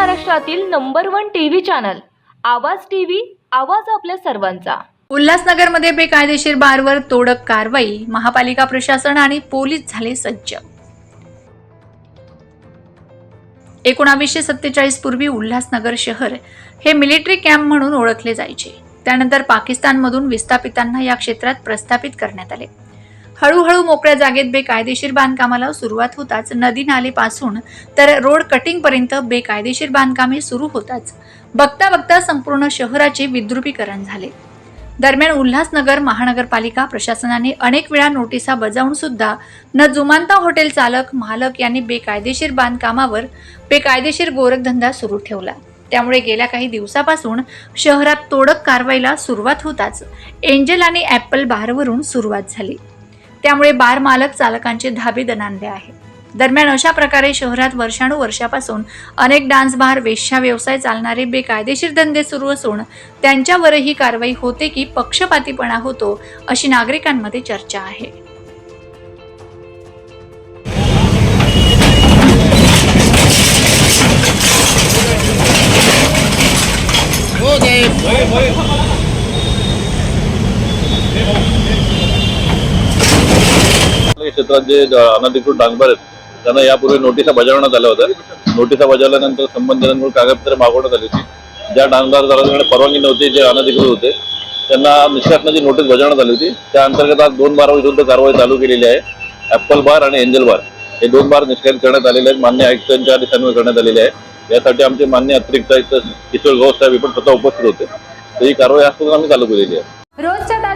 महाराष्ट्रातील number one TV channel Awaaz TV आवाज आपल्या सर्वांचा. उल्हासनगरमध्ये बेकायदेशीर बारवर तोडक कारवाई महापालिका प्रशासन आणि पोलीस झाले सज्ज. एकोणावीसशे सत्तेचाळीस पूर्वी उल्हासनगर शहर हे मिलिटरी कॅम्प म्हणून ओळखले जायचे. त्यानंतर पाकिस्तानमधून विस्थापितांना या क्षेत्रात प्रस्थापित करण्यात आले. हळूहळू मोकळ्या जागेत बेकायदेशीर बांधकामाला सुरुवात होताच. नदी नालेपासून तर रोड कटिंगपर्यंत बेकायदेशीर बांधकामे सुरू होताच. बघता बघता संपूर्ण शहराचे विद्रुपीकरण झाले. दरम्यान उल्हासनगर महानगरपालिका प्रशासनाने अनेक वेळा नोटिसा बजावून सुद्धा न जुमानता हॉटेल चालक मालक यांनी बेकायदेशीर बांधकामावर बेकायदेशीर गोरखधंदा सुरू ठेवला. त्यामुळे गेल्या काही दिवसापासून शहरात तोडक कारवाईला सुरुवात होताच. एंजल आणि ॲपल बारवरून सुरुवात झाली. त्यामुळे बार मालक चालकांचे धाबे दणाणले आहे. दरम्यान अशा प्रकारे शहरात वर्षानुवर्षापासून अनेक डान्स बार वेश्या व्यवसाय चालणारे बेकायदेशीर धंदे सुरू असून त्यांच्यावरही कारवाई होते की पक्षपातीपणा होतो अशी नागरिकांमध्ये चर्चा आहे. हो, आपल्या क्षेत्रात जे अनधिकृत डांगबार आहेत त्यांना यापूर्वी नोटिसा बजावण्यात आल्या होत्या. नोटिसा बजावल्यानंतर संबंधितांकडून कागदपत्रे मागवण्यात आली होती. ज्या डांगबारदारांकडे परवानगी नव्हती जे अनधिकृत होते त्यांना निष्कासनाची नोटीस बजावण्यात आली होती. त्या अंतर्गत आज दोन बाराविरुद्ध कारवाई चालू केलेली आहे. ॲपल बार आणि एंजल बार. हे दोन बार निष्कासित करण्यात आलेले आहेत. मान्य आयुक्तांच्या दिशांवर करण्यात आलेले आहे. यासाठी आमचे मान्य अतिरिक्त आयुक्त किशोर गौस साहेब पण स्वतः उपस्थित होते. तर ही कारवाई आजपासून आम्ही चालू केलेली आहे.